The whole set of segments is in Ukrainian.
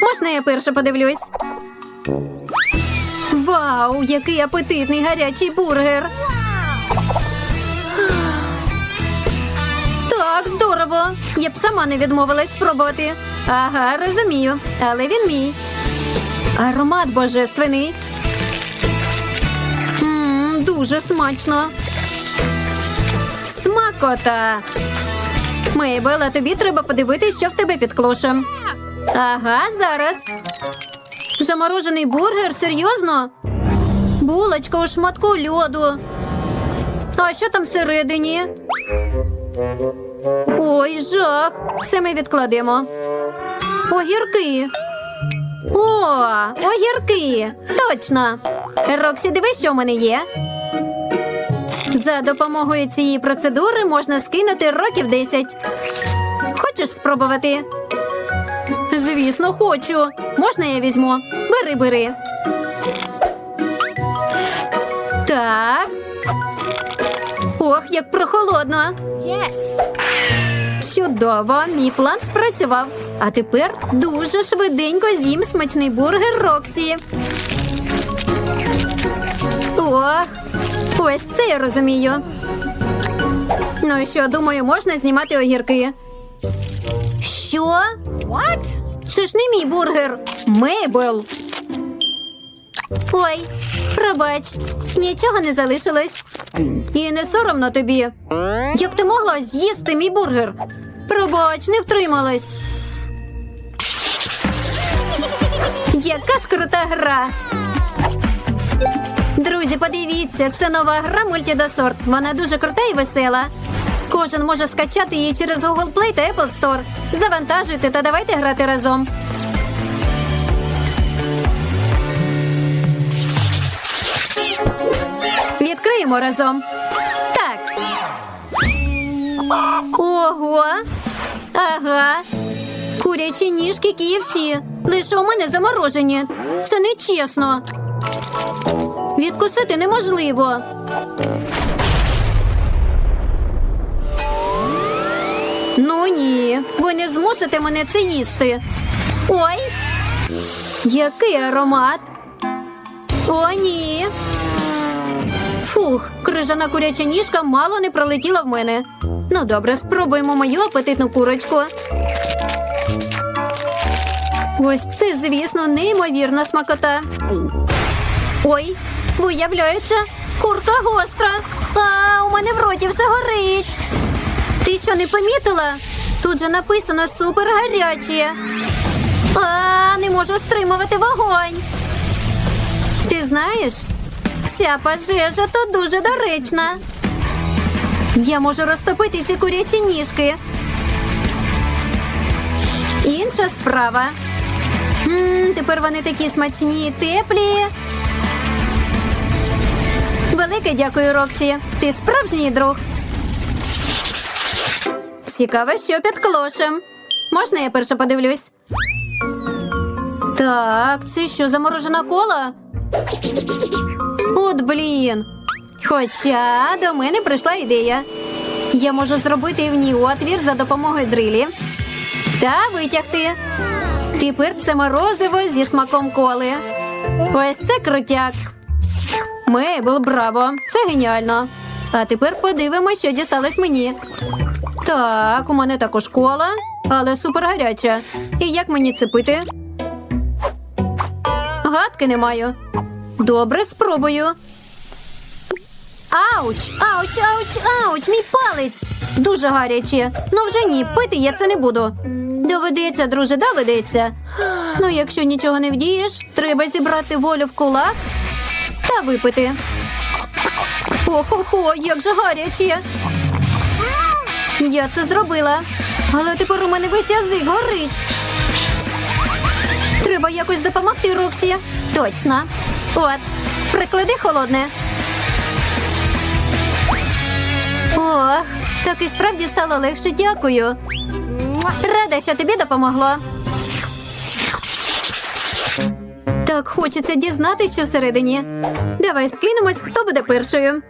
Можна я перша подивлюсь? Вау, який апетитний гарячий бургер. Так, здорово. Я б сама не відмовилась спробувати. Ага, розумію, але він мій. Аромат божественний. Мм, дуже смачно. Смакота. Мейбел, а тобі треба подивитись, що в тебе під клошем. Ага, зараз. Заморожений бургер, серйозно? Булочка у шматку льоду. А що там всередині? Ой, жах. Все ми відкладемо. Огірки. О, огірки. Точно. Роксі, дивись, що в мене є. За допомогою цієї процедури можна скинути років 10. Хочеш спробувати? Звісно, хочу. Можна я візьму? Бери, бери. Так. Ох, як прохолодно. Чудово, мій план спрацював. А тепер дуже швиденько з'їм смачний бургер Роксі. Ох, ось це я розумію. Ну що, думаю, можна знімати огірки. Що? What? Це ж не мій бургер. Мейбл. Ой, пробач, нічого не залишилось. І не соромно тобі. Як ти могла з'їсти мій бургер? Пробач, не втрималась. Яка ж крута гра. Друзі, подивіться, це нова гра Мультідосорт. Вона дуже крута і весела. Кожен може скачати її через Google Play та Apple Store. Завантажуйте та давайте грати разом. Відкриємо разом. Так. Ого. Ага. Курячі ніжки KFC. Лише у мене заморожені. Це нечесно. Відкусити неможливо. Ну ні, ви не змусите мене це їсти. Ой, який аромат. О, ні. Фух, крижана куряча ніжка мало не пролетіла в мене. Ну добре, спробуємо мою апетитну курочку. Ось це, звісно, неймовірна смакота. Ой, виявляється, курка гостра. А, у мене в роті все горить. Ти що не помітила? Тут же написано супер гаряче. А, не можу стримувати вогонь. Ти знаєш, ця пожежа тут дуже доречна. Я можу розтопити ці курячі ніжки. Інша справа. м тепер вони такі смачні і теплі. Велике дякую, Роксі. Ти справжній друг. Цікаво, що під клошем. Можна я перше подивлюсь? Так, це що, заморожена кола? От блін. Хоча до мене прийшла ідея. Я можу зробити в ній отвір за допомогою дрилі та витягти. Тепер це морозиво зі смаком коли. Ось це крутяк. Мейбл, браво! Це геніально. А тепер подивимося, що дісталось мені. Так, у мене також кола, але супер гаряча. І як мені це пити? Гадки не маю. Добре, спробую. Ауч, ауч, ауч, ауч, мій палець. Дуже гаряче. Ну вже ні, пити я це не буду. Доведеться, друже, доведеться. Ну, якщо нічого не вдієш, треба зібрати волю в кулак та випити. Хо-хо-хо, як же гаряче. Я це зробила. Але тепер у мене весь язик горить. Треба якось допомогти Роксі. Точно. От, приклади холодне. Ох, так і справді стало легше, дякую. Рада, що тобі допомогло. Так хочеться дізнатися, що всередині. Давай скинемось, хто буде першою.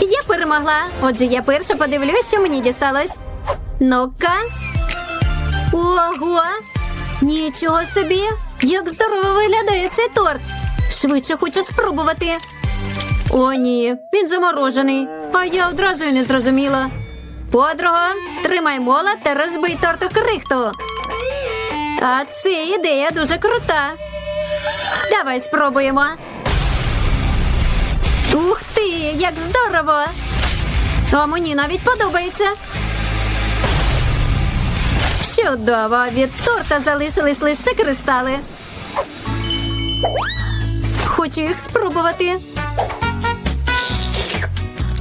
Я перемогла. Отже, я перша подивлюсь, що мені дісталось. Ну-ка. Ого! Нічого собі! Як здорово виглядає цей торт! Швидше хочу спробувати. О, ні, він заморожений, а я одразу й не зрозуміла. Подруга, тримай молот та розбий торт у крихту. А це ідея дуже крута. Давай спробуємо. Ух ти, як здорово! А мені навіть подобається. Чудово! Від торта залишились лише кристали. Хочу їх спробувати.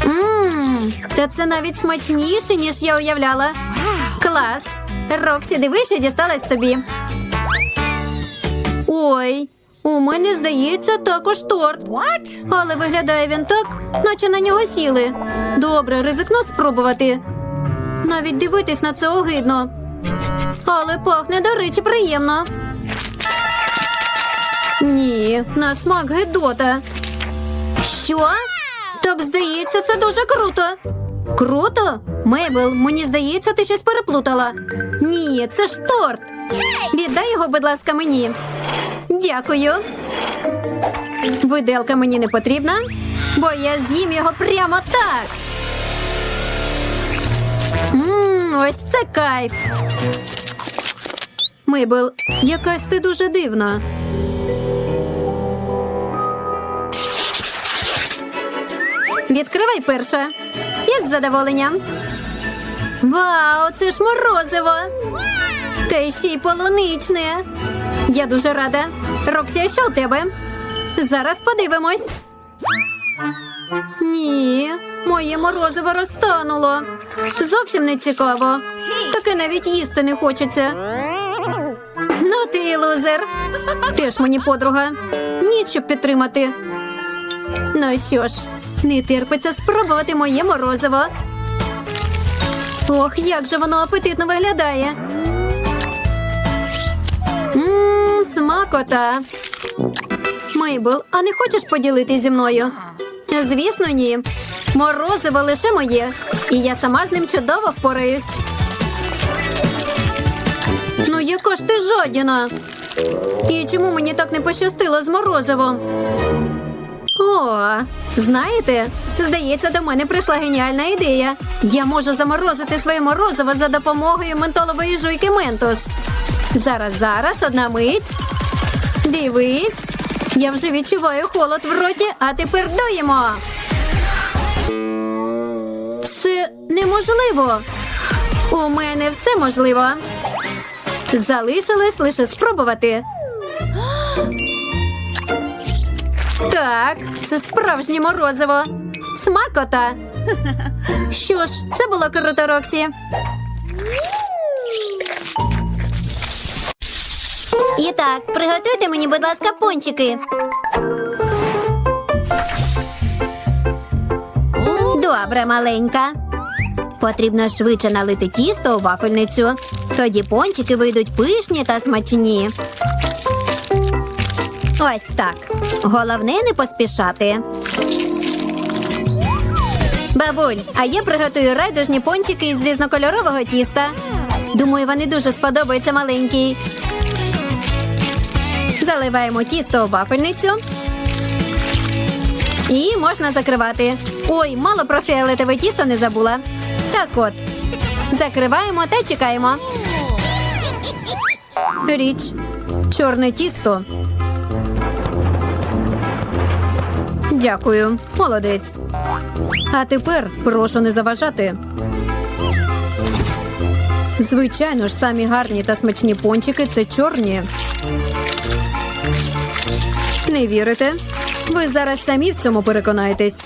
Ммм, та це навіть смачніше, ніж я уявляла. Клас! Роксі, диви, дісталась тобі. Ой, у мене здається також торт. Але виглядає він так, наче на нього сіли. Добре, ризикну спробувати. Навіть дивитись на це огидно. Але пахне, до речі, приємно. Ні, на смак гидота. Що? Так здається, це дуже круто. Круто? Мейбл, мені здається, ти щось переплутала. Ні, це ж торт. Віддай його, будь ласка, мені. Дякую. Виделка мені не потрібна, бо я з'їм його прямо так. Ммм, ось це кайф. Мейбл, якась ти дуже дивна. Відкривай перше. Із задоволенням. Вау, це ж морозиво. Та ще й полуничне. Я дуже рада. Роксі, що у тебе? Зараз подивимось. Ні, моє морозиво розтануло. Зовсім не цікаво. Таке навіть їсти не хочеться. Ну ти лузер. Теж мені подруга. Ніч підтримати. Ну що ж, не терпиться спробувати моє морозиво. Ох, як же воно апетитно виглядає. Ммм, смакота. Мейбл, а не хочеш поділитись зі мною? Звісно, ні. Морозиво лише моє, і я сама з ним чудово впораюсь. Ну, яка ж ти жадіна? І чому мені так не пощастило з морозивом? О, знаєте, здається, до мене прийшла геніальна ідея. Я можу заморозити своє морозиво за допомогою ментолової жуйки Ментос. Зараз, зараз, одна мить. Дивись. Я вже відчуваю холод в роті, а тепер дуємо. Це неможливо. У мене все можливо. Залишилось лише спробувати. Так, це справжнє морозиво. Смакота. Що ж, це було круто, Роксі. І так, приготуйте мені, будь ласка, пончики. Добре, маленька. Потрібно швидше налити тісто у вафельницю. Тоді пончики вийдуть пишні та смачні. Ось так. Головне не поспішати. Бабуль, а я приготую райдужні пончики із різнокольорового тіста. Думаю, вони дуже сподобаються маленькій. Заливаємо тісто у вафельницю. І можна закривати. Ой, мало про фіолетове тісто не забула. Так от. Закриваємо та чекаємо. Річ. Чорне тісто. Дякую, молодець. А тепер прошу не заважати. Звичайно ж, самі гарні та смачні пончики це чорні. Не вірите? Ви зараз самі в цьому переконаєтесь.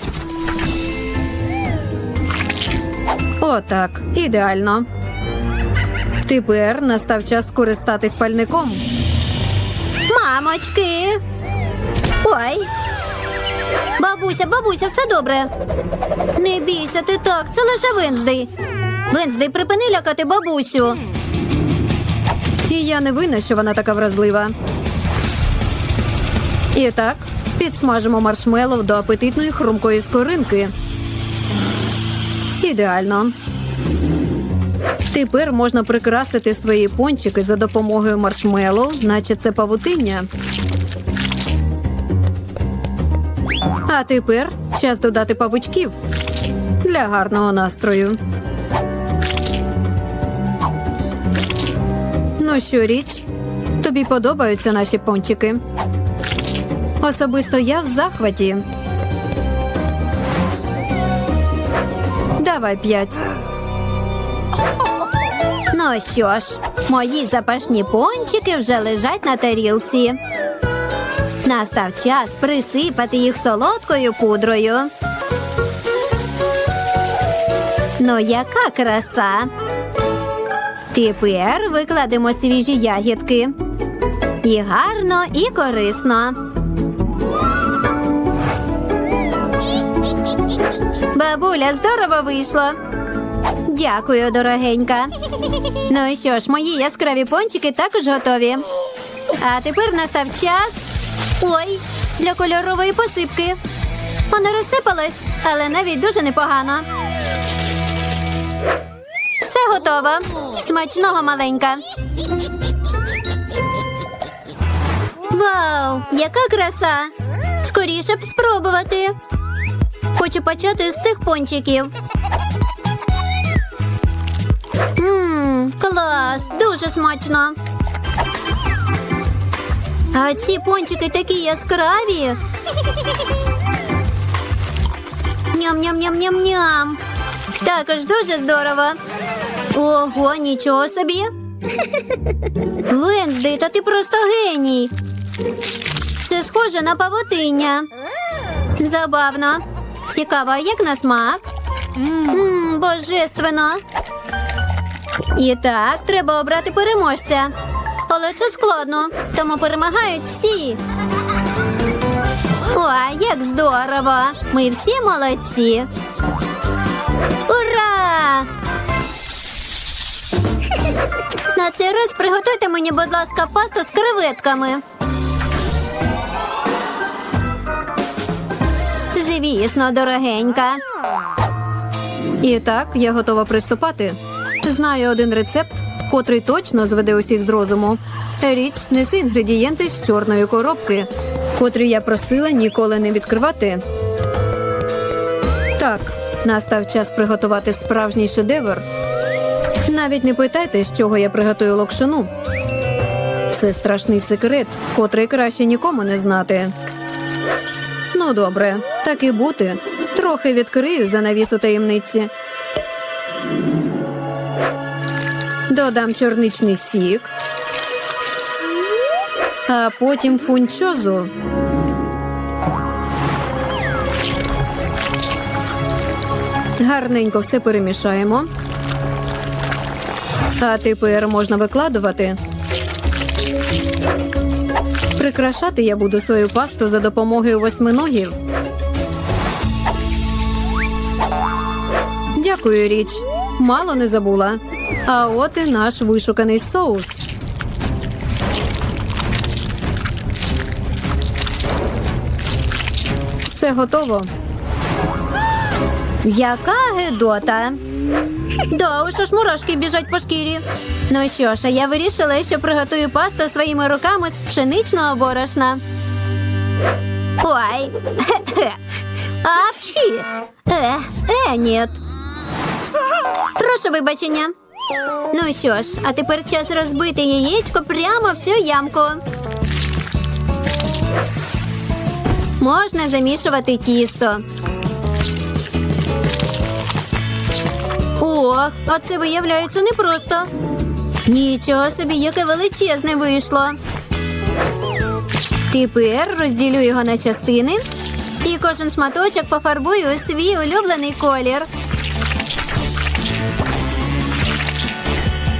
Отак, ідеально. Тепер настав час скористатись пальником. Мамочки. Ой. Бабуся, бабуся, все добре. Не бійся ти так, це лише Венздей. Венздей, припини лякати бабусю. І я не винна, що вона така вразлива. І так, підсмажимо маршмеллоу до апетитної хрумкої скоринки. Ідеально. Тепер можна прикрасити свої пончики за допомогою маршмеллоу, наче це павутиння. А тепер час додати павучків для гарного настрою. Ну що, річ, тобі подобаються наші пончики? Особисто я в захваті. Давай п'ять. Ну що ж, мої запашні пончики вже лежать на тарілці. Настав час присипати їх солодкою пудрою. Ну, яка краса. Тепер викладемо свіжі ягідки. І гарно, і корисно. Бабуля, здорово вийшло. Дякую, дорогенька. Ну що ж, мої яскраві пончики також готові. А тепер настав час. Ой, для кольорової посипки. Вона розсипалась, але навіть дуже непогано. Все готово. Смачного маленька. Вау, яка краса! Скоріше б спробувати. Хочу почати з цих пончиків. Ммм, клас, дуже смачно. А ці пончики такі яскраві. Ням-ням-ням-ням-ням. Також дуже здорово. Ого, нічого собі. Венздей, та ти просто геній. Це схоже на павутиння. Забавно. Цікаво, як на смак? Ммм, божественно. І так, треба обрати переможця. Але це складно, тому перемагають всі. Ой, як здорово! Ми всі молодці. Ура! На цей раз приготуйте мені, будь ласка, пасту з креветками. Звісно, дорогенька. І так, я готова приступати. Знаю один рецепт, котрий точно зведе усіх з розуму. Річ неси інгредієнти з чорної коробки, котрі я просила ніколи не відкривати. Так, настав час приготувати справжній шедевр. Навіть не питайте, з чого я приготую локшину. Це страшний секрет, котрий краще нікому не знати. Ну, добре, так і бути. Трохи відкрию занавісу таємниці. Додам чорничний сік, а потім фунчозу. Гарненько все перемішаємо. А тепер можна викладувати. Прикрашати я буду свою пасту за допомогою восьминогів. Дякую, річ. Мало не забула. А от і наш вишуканий соус. Все готово. Яка гедота. Да, уж аж мурашки біжать по шкірі. Ну що ж, а я вирішила, що приготую пасту своїми руками з пшеничного борошна. Ой. Апчхі. Е, е, ні. Прошу вибачення. Ну що ж, а тепер час розбити яєчко прямо в цю ямку. Можна замішувати тісто. Ох, а це виявляється непросто. Нічого собі, яке величезне вийшло. Тепер розділю його на частини і кожен шматочок пофарбую у свій улюблений колір.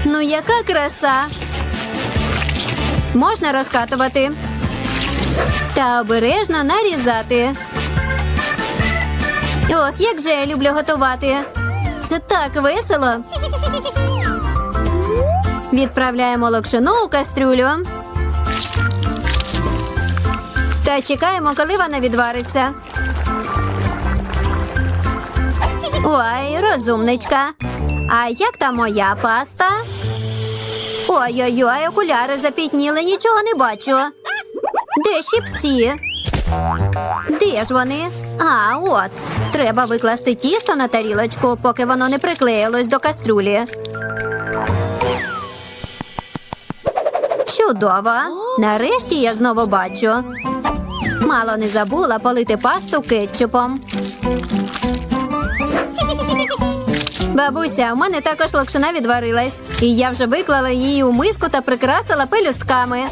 Ну, яка краса. Можна розкатувати та обережно нарізати. Ох, як же я люблю готувати. Це так весело. Відправляємо локшину у кастрюлю. Та чекаємо, коли вона відвариться. Ой, розумничка. А як там моя паста? Ой-ой-ой, окуляри запітніли, нічого не бачу. Де щипці? Де ж вони? А, от. Треба викласти тісто на тарілочку, поки воно не приклеїлось до кастрюлі. Чудово! Нарешті я знову бачу. Мало не забула полити пасту кетчупом. Бабуся, у мене також локшина відварилась, і я вже виклала її у миску та прикрасила пелюстками.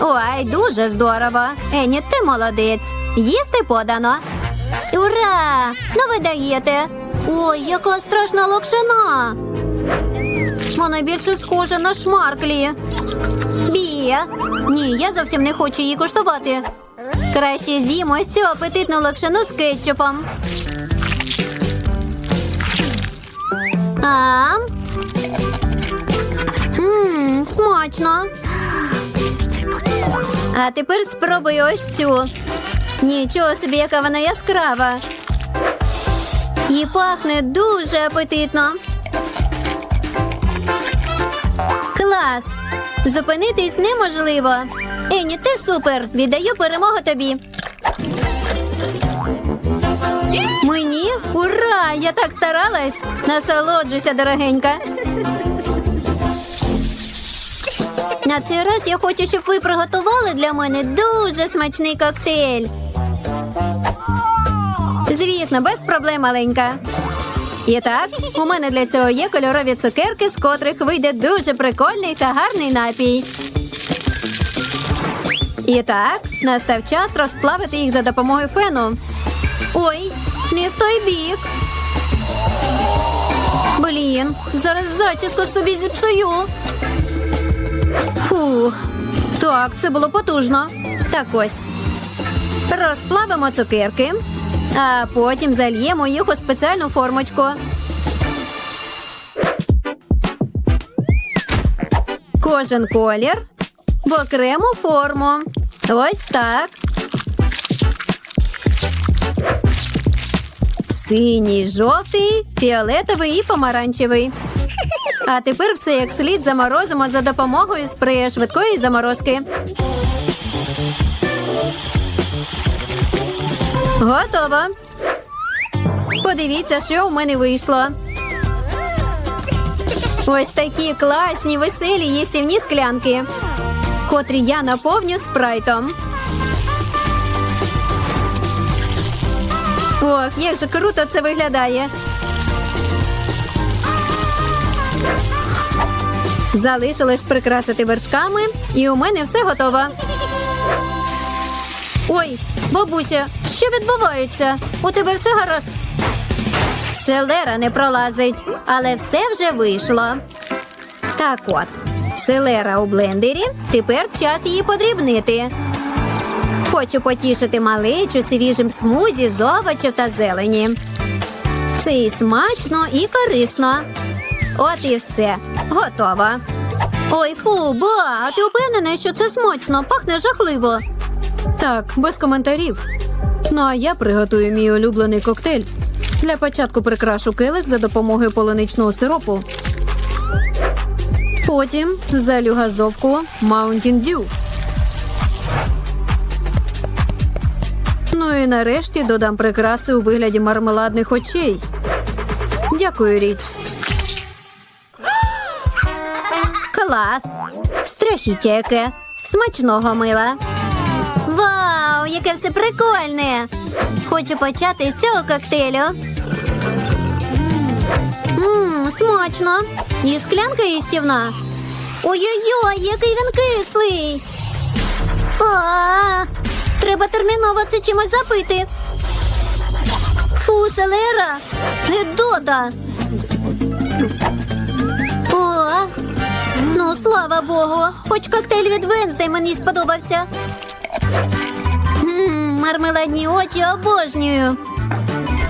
Ой, дуже здорово. Ені, ти молодець. Їсти подано. Ура! Ну ви даєте. Ой, яка страшна локшина. Вона більше схожа на шмарклі. Бі. Ні, я зовсім не хочу її куштувати. Краще з'їмо ось цю апетитну локшину з кетчупом. А? Мм, смачно. А тепер спробую ось цю. Нічого собі, яка вона яскрава. І пахне дуже апетитно. Клас! Зупинитись неможливо. Ені, ти супер! Віддаю перемогу тобі. Мені? Ура! Я так старалась! Насолоджуйся, дорогенька. На цей раз я хочу, щоб ви приготували для мене дуже смачний коктейль. Звісно, без проблем, маленька. І так, у мене для цього є кольорові цукерки, з котрих вийде дуже прикольний та гарний напій. І так, настав час розплавити їх за допомогою фену. Ой, не в той бік. Блін, зараз зачіску собі зіпсую. Фух, так, це було потужно. Так ось. Розплавимо цукерки, а потім зальємо їх у спеціальну формочку. Кожен колір в окрему форму. Ось так. Синій, жовтий, фіолетовий і помаранчевий. А тепер все як слід заморозимо за допомогою спрея швидкої заморозки. Готово. Подивіться, що в мене вийшло. Ось такі класні, веселі їстівні склянки, котрі я наповню спрайтом. Ох, як же круто це виглядає. Залишилось прикрасити вершками, і у мене все готово. Ой, бабуся, що відбувається? У тебе все гаразд? Селера не пролазить, але все вже вийшло. Так от, селера у блендері, тепер час її подрібнити. Хочу потішити малечу свіжим смузі з овочів та зелені. Це і смачно, і корисно. От і все. Готово. Ой, фу, ба, а ти впевнений, що це смачно, пахне жахливо. Так, без коментарів. Ну а я приготую мій улюблений коктейль. Для початку прикрашу килих за допомогою полуничного сиропу. Потім залю газовку Mountain Dew. Ну і нарешті додам прикраси у вигляді мармеладних очей. Дякую, річ. Клас! Страхіття яке. Смачного мила. Вау, яке все прикольне! Хочу почати з цього коктейлю. Ммм, смачно. І склянка їстівна. Ой-ой-ой, який він кислий. А, треба терміново це чимось запити. Фу, селера. Гедота. Ну слава Богу. Хоч коктейль від Венздей мені сподобався. Ммм, мармеладні очі обожнюю.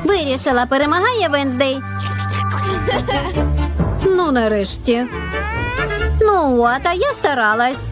Вирішила, перемагає Венздей. Ну, нарешті. Ну, а я старалась.